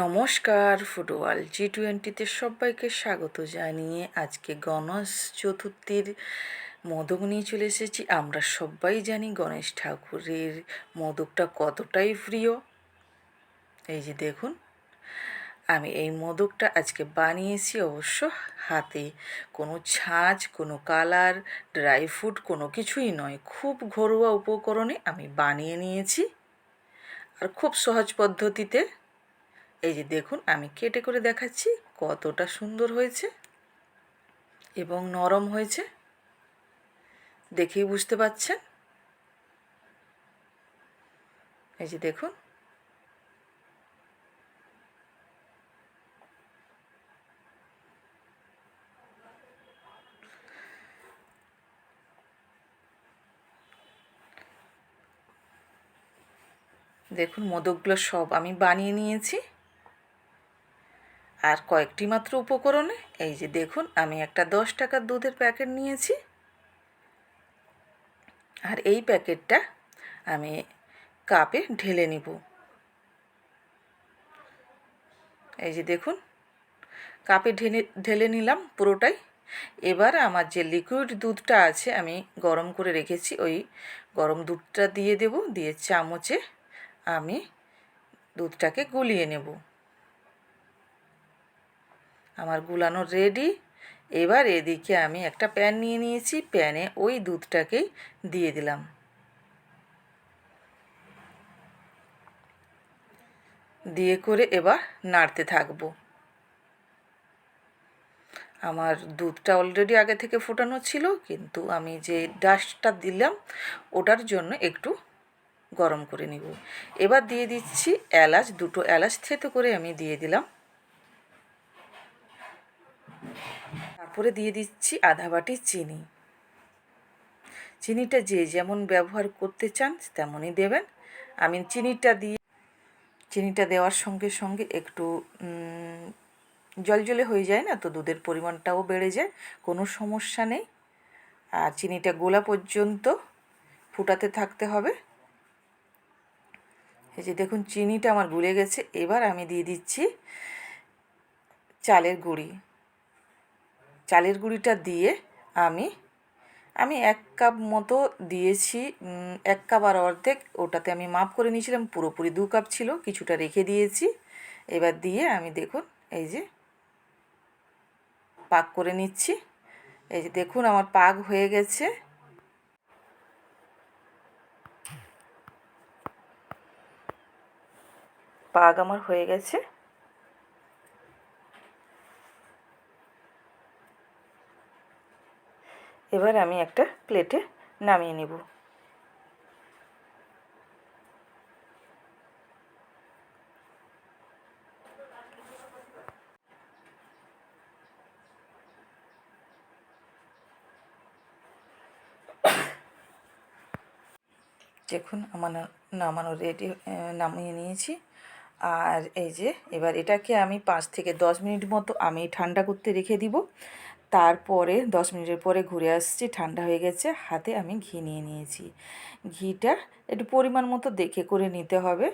নমস্কার, ফুটবল জি টোয়েন্টিতে সবাইকে স্বাগত জানিয়ে আজকে গণেশ চতুর্থীর মোদক নিয়ে চলে এসেছি। আমরা সবাই জানি গণেশ ঠাকুরের মোদকটা কতটাই প্রিয়। এই যে দেখুন, আমি এই মোদকটা আজকে বানিয়েছি অবশ্য হাতে। কোনো ছাঁচ, কোনো কালার, ড্রাই ফ্রুট, কোনো কিছুই নয়। খুব ঘরোয়া উপকরণে আমি বানিয়ে নিয়েছি। আর খুব সহজ পদ্ধতিতে এই যে দেখুন, আমি কেটে করে দেখাচ্ছি কতটা সুন্দর হয়েছে এবং নরম হয়েছে। দেখেই বুঝতে পাচ্ছেন? এই যে দেখুন। দেখুন, মোদকগুলো সব আমি বানিয়ে নিয়েছি। আর কয়েকটি মাত্র উপকরণে, এই যে দেখুন, আমি একটা দশ টাকার দুধের প্যাকেট নিয়েছি। আর এই প্যাকেটটা আমি কাপে ঢেলে নিব। এই যে দেখুন, কাপে ঢেলে ঢেলে নিলাম পুরোটাই। এবার আমার যে লিকুইড দুধটা আছে, আমি গরম করে রেখেছি, ওই গরম দুধটা দিয়ে দেব, দিয়ে চামচে আমি দুধটাকে গুলিয়ে নেব। আমার গুলানো রেডি এবার এদিকে আমি একটা প্যান নিয়ে নিয়েছি প্যানে ওই দুধটাকেই দিয়ে দিলাম। দিয়ে করে এবার নাড়তে থাকব। আমার দুধটা অলরেডি আগে থেকে ফোটানো ছিল, কিন্তু আমি যে ডাস্টটা দিলাম, ওটার জন্য একটু গরম করে নিব। এবার দিয়ে দিচ্ছি এলাচ, দুটো এলাচ থেতো করে আমি দিয়ে দিলাম। তারপরে দিয়ে দিচ্ছি আধা বাটি চিনি। চিনিটা যে যেমন ব্যবহার করতে চান তেমনই দেবেন। আমি চিনিটা দিয়ে, চিনিটা দেওয়ার সঙ্গে সঙ্গে একটু জলজলে হয়ে যায় না তো দুধের পরিমাণটাও বেড়ে যায়, কোনো সমস্যা নেই। আর চিনিটা গোলা পর্যন্ত ফুটাতে থাকতে হবে। এই যে দেখুন চিনিটা আমার গুলে গেছে, এবার আমি দিয়ে দিচ্ছি চালের গুঁড়ি। চালের গুঁড়িটা দিয়ে আমি আমি এক কাপ মতো দিয়েছি এক কাপ আর অর্ধেক ওটাতে আমি মাপ করে নিয়েছিলাম, পুরোপুরি দু কাপ ছিল, কিছুটা রেখে দিয়েছি। এবার দিয়ে আমি দেখুন, এই যে পাক করে নিচ্ছি। এই যে দেখুন আমার পাক হয়ে গেছে। পাক আমার হয়ে গেছে। এবার আমি একটা প্লেটে নামিয়ে নেব। দেখুন, আমার নামানো রেডি নামিয়ে নিয়েছি। আর এই যে, এবার এটাকে আমি পাঁচ থেকে দশ মিনিট মতো আমি ঠান্ডা করতে রেখে দিব। তারপরে দশ মিনিটের পরে ঘুরে আসছি, ঠান্ডা হয়ে গেছে, হাতে আমি ঘি নিয়ে নিয়েছি। ঘিটা একটু পরিমাণ মতো দেখে করে নিতে হবে।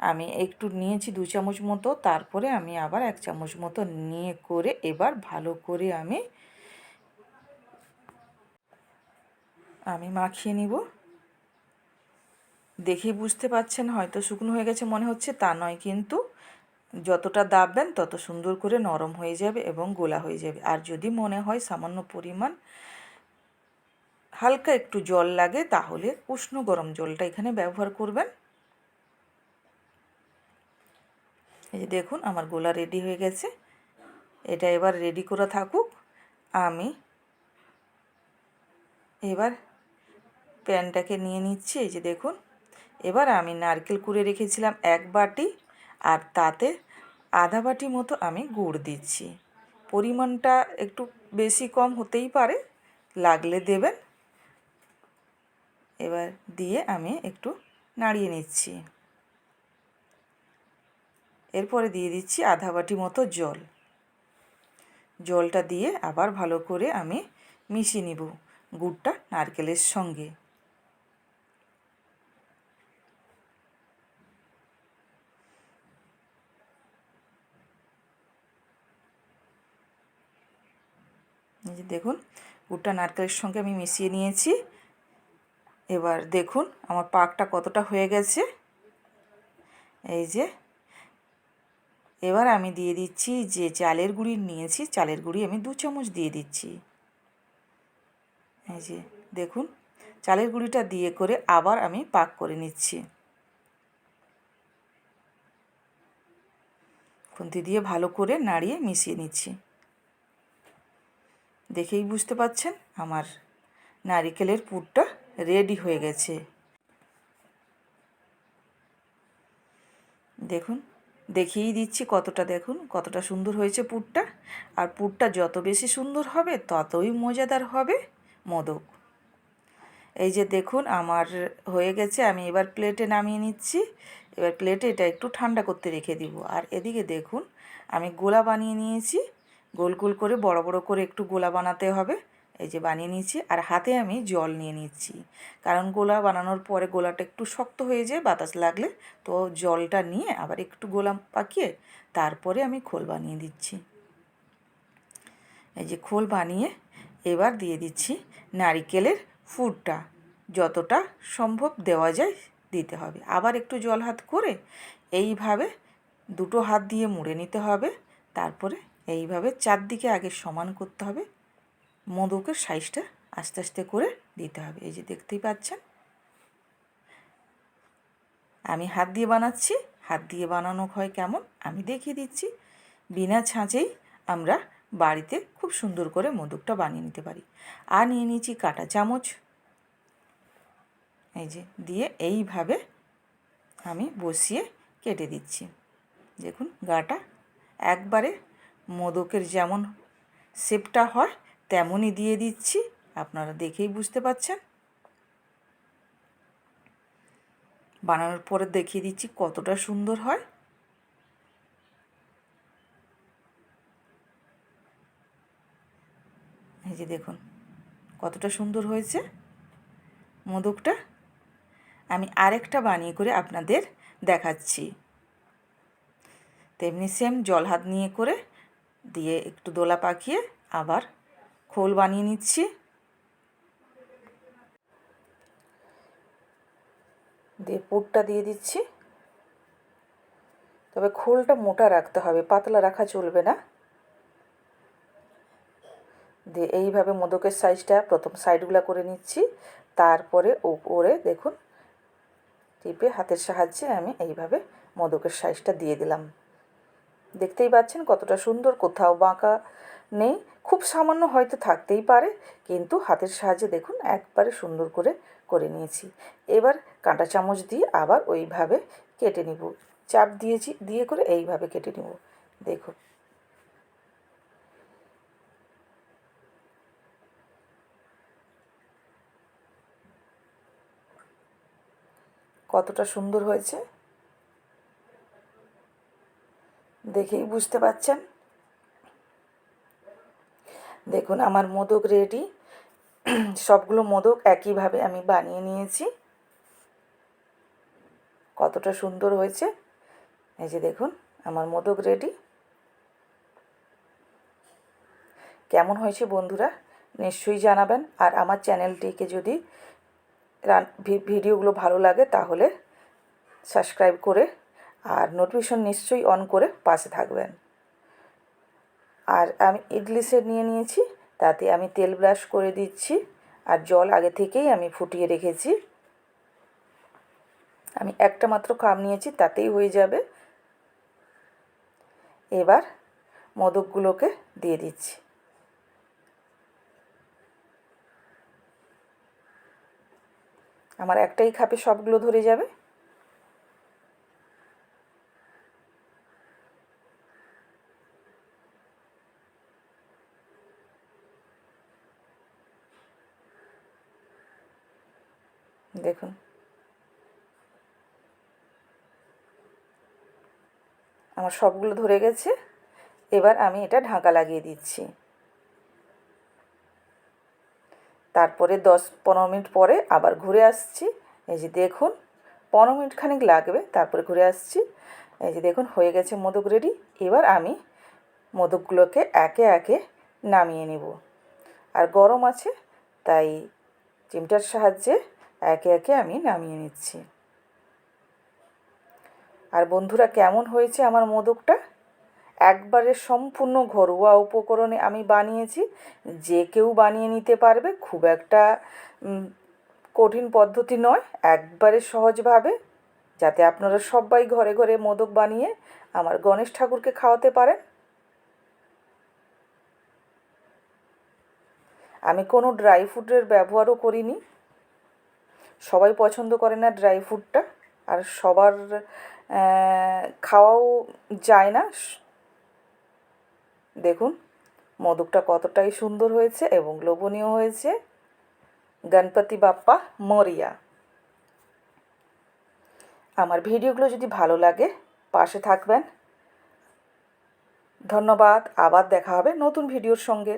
আমি একটু নিয়েছি দু চামচ মতো, তারপরে আমি আবার এক চামচ মতো নিয়ে করে এবার ভালো করে আমি আমি মাখিয়ে নিব। দেখেই বুঝতে পাচ্ছেন হয়তো শুকনো হয়ে গেছে মনে হচ্ছে, তা নয় কিন্তু যতটা দাববেন তত সুন্দর করে নরম হয়ে যাবে এবং গোলা হয়ে যাবে। আর যদি মনে হয় সামান্য পরিমাণ হালকা একটু জল লাগে, তাহলে উষ্ণ গরম জলটা এখানে ব্যবহার করবেন। এই যে দেখুন, আমার গোলা রেডি হয়ে গেছে। এটা এবার রেডি করা থাকুক। আমি এবার প্যানটাকে নিয়ে নিচ্ছি, এই যে দেখুন। এবার আমি নারকেল কুড়ে রেখেছিলাম এক বাটি, আর তাতে আধা বাটি মতো আমি গুড় দিচ্ছি। পরিমাণটা একটু বেশি কম হতেই পারে, লাগলে দেবেন। এবার দিয়ে আমি একটু নাড়িয়ে নিচ্ছি। এরপরে দিয়ে দিচ্ছি আধা বাটি মতো জল। জলটা দিয়ে আবার ভালো করে আমি মিশিয়ে নিব গুড়টা নারকেলের সঙ্গে। যে দেখুন, গুড়টা নারকেলের সঙ্গে আমি মিশিয়ে নিয়েছি। এবার দেখুন, আমার পাকটা কতটা হয়ে গেছে। এই যে, এবার আমি দিয়ে দিচ্ছি যে চালের গুঁড়ি নিয়েছি, চালের গুঁড়ি আমি দু চামচ দিয়ে দিচ্ছি। এই যে, দেখুন, চালের গুঁড়িটা দিয়ে করে আবার আমি পাক করে নিচ্ছি। খুন্তি দিয়ে ভালো করে নাড়িয়ে মিশিয়ে নিচ্ছি। দেখেই বুঝতে পাচ্ছেন আমার নারিকেলের পুরটা রেডি হয়ে গেছে। দেখুন, দেখিয়েই দিচ্ছি কতটা, দেখুন কতটা সুন্দর হয়েছে পুরটা। আর পুরটা যত বেশি সুন্দর হবে, ততই মজাদার হবে মোদক। এই যে দেখুন, আমার হয়ে গেছে, আমি এবার প্লেটে নামিয়ে নিচ্ছি। এবার প্লেটে এটা একটু ঠান্ডা করতে রেখে দিব। আর এদিকে দেখুন, আমি গোলা বানিয়ে নিয়েছি। গোল গোল করে, বড় বড় করে একটু গোলা বানাতে হবে। এই যে বানিয়ে নিয়েছি। আর হাতে আমি জল নিয়ে নিচ্ছি। কারণ গোলা বানানোর পরে গোলাটা একটু শক্ত হয়ে যায়, বাতাস লাগলে। তো জলটা নিয়ে আবার একটু গোলা পাকিয়ে তারপরে আমি খোল বানিয়ে দিচ্ছি। এই যে খোল বানিয়ে এবার দিয়ে দিচ্ছি নারিকেলের ফুডটা যতটা সম্ভব দেওয়া যায় দিতে হবে। আবার একটু জল হাত করে এইভাবে দুটো হাত দিয়ে মুড়ে নিতে হবে। তারপরে এইভাবে চারদিকে আগে সমান করতে হবে। মোদকের সাইজটা আস্তে আস্তে করে দিতে হবে। এই যে দেখতেই পাচ্ছেন। আমি হাত দিয়ে বানাচ্ছি। হাত দিয়ে বানানো হয় কেমন? আমি দেখিয়ে দিচ্ছি। বিনা ছাঁচেই আমরা বাড়িতে খুব সুন্দর করে মোদকটা বানিয়ে নিতে পারি। আর নিয়ে নিয়েছি কাটা চামচ। এই যে দিয়ে এইভাবে আমি বসিয়ে কেটে দিচ্ছি। দেখুন, গাটা একবারে মোদকের যেমন শেপটা হয়, তেমনই দিয়ে দিচ্ছি। আপনারা দেখেই বুঝতে পাচ্ছেন। বানানোর পরে দেখিয়ে দিচ্ছি কতটা সুন্দর হয়। এই যে দেখুন, কতটা সুন্দর হয়েছে মোদকটা। আমি আরেকটা বানিয়ে করে আপনাদের দেখাচ্ছি। তেমনি সেম জল হাত নিয়ে করে দিয়ে একটু দোলা পাকিয়ে আবার খোল বানিয়ে নিচ্ছি। দিয়ে পুরটা দিয়ে দিচ্ছি। তবে খোলটা মোটা রাখতে হবে, পাতলা রাখা চলবে না। দিয়ে এইভাবে মোদকের সাইজটা প্রথম সাইডগুলো করে নিচ্ছি। তারপরে ওপরে দেখুন, টিপে হাতের সাহায্যে আমি এইভাবে মোদকের সাইজটা দিয়ে দিলাম। দেখতেই পাচ্ছেন কতটা সুন্দর, কোথাও বাঁকা নেই। খুব সামান্য হয়তো থাকতেই পারে, কিন্তু হাতের সাহায্যে দেখুন একবারে সুন্দর করে করে নিয়েছি। এবার কাঁটা চামচ দিয়ে আবার ওইভাবে কেটে নিব। চাপ দিয়েছি, দিয়ে করে এইভাবে কেটে নিব। দেখুন। কতটা সুন্দর হয়েছে। দেখেই বুঝতে পাচ্ছেন? দেখুন, আমার মোদক রেডি। সবগুলো মোদক একইভাবে আমি বানিয়ে নিয়েছি। কতটা সুন্দর হয়েছে। এই যে দেখুন, আমার মোদক রেডি। কেমন হয়েছে বন্ধুরা? নিশ্চয়ই জানাবেন। আর আমার চ্যানেলটিকে যদি ভিডিওগুলো ভালো লাগে, তাহলে সাবস্ক্রাইব করে আর নোটিফিকেশন নিশ্চয়ই অন করে পাশে থাকবেন। আর আমি ইডলি সেট নিয়ে নিয়েছি, তাতে আমি তেল ব্রাশ করে দিচ্ছি, আর জল আগে থেকেই আমি ফুটিয়ে রেখেছি। আমি একটা মাত্র কাপ নিয়েছি, তাতেই হয়ে যাবে। এবার মোদকগুলোকে দিয়ে দিচ্ছি। আমার একটাই খাপে সবগুলো ধরে যাবে। দেখুন। আমার সবগুলো ধরে গেছে। এবার আমি এটা ঢাকা লাগিয়ে দিচ্ছি। তারপরে দশ পনেরো মিনিট পরে আবার ঘুরে আসছি। এই যে দেখুন, পনেরো মিনিট খানিক লাগবে, তারপরে ঘুরে আসছি। এই যে দেখুন, হয়ে গেছে মোদক রেডি। এবার আমি মোদকগুলোকে একে একে নামিয়ে নেব। আর গরম আছে, তাই চিমটার সাহায্যে একে একে আমি নামিয়ে নিচ্ছি। আর বন্ধুরা, কেমন হয়েছে আমার মোদকটা? একবারে সম্পূর্ণ ঘরোয়া উপকরণে আমি বানিয়েছি। যে কেউ বানিয়ে নিতে পারবে, খুব একটা কঠিন পদ্ধতি নয়, একবারে সহজভাবে, যাতে আপনারা সবাই ঘরে ঘরে মোদক বানিয়ে আমার গণেশ ঠাকুরকে খাওয়াতে পারেন। আমি কোনো ড্রাই ফ্রুটের ব্যবহারও করিনি। সবাই পছন্দ করে না ড্রাই ফ্রুটটা আর সবার খাওয়াও যায় না। দেখুন মোদকটা কতটাই সুন্দর হয়েছে এবং লোভনীয় হয়েছে। গণপতি বাপ্পা মরিয়া। আমার ভিডিওগুলো যদি ভালো লাগে, পাশে থাকবেন। ধন্যবাদ, আবার দেখা হবে নতুন ভিডিওর সঙ্গে।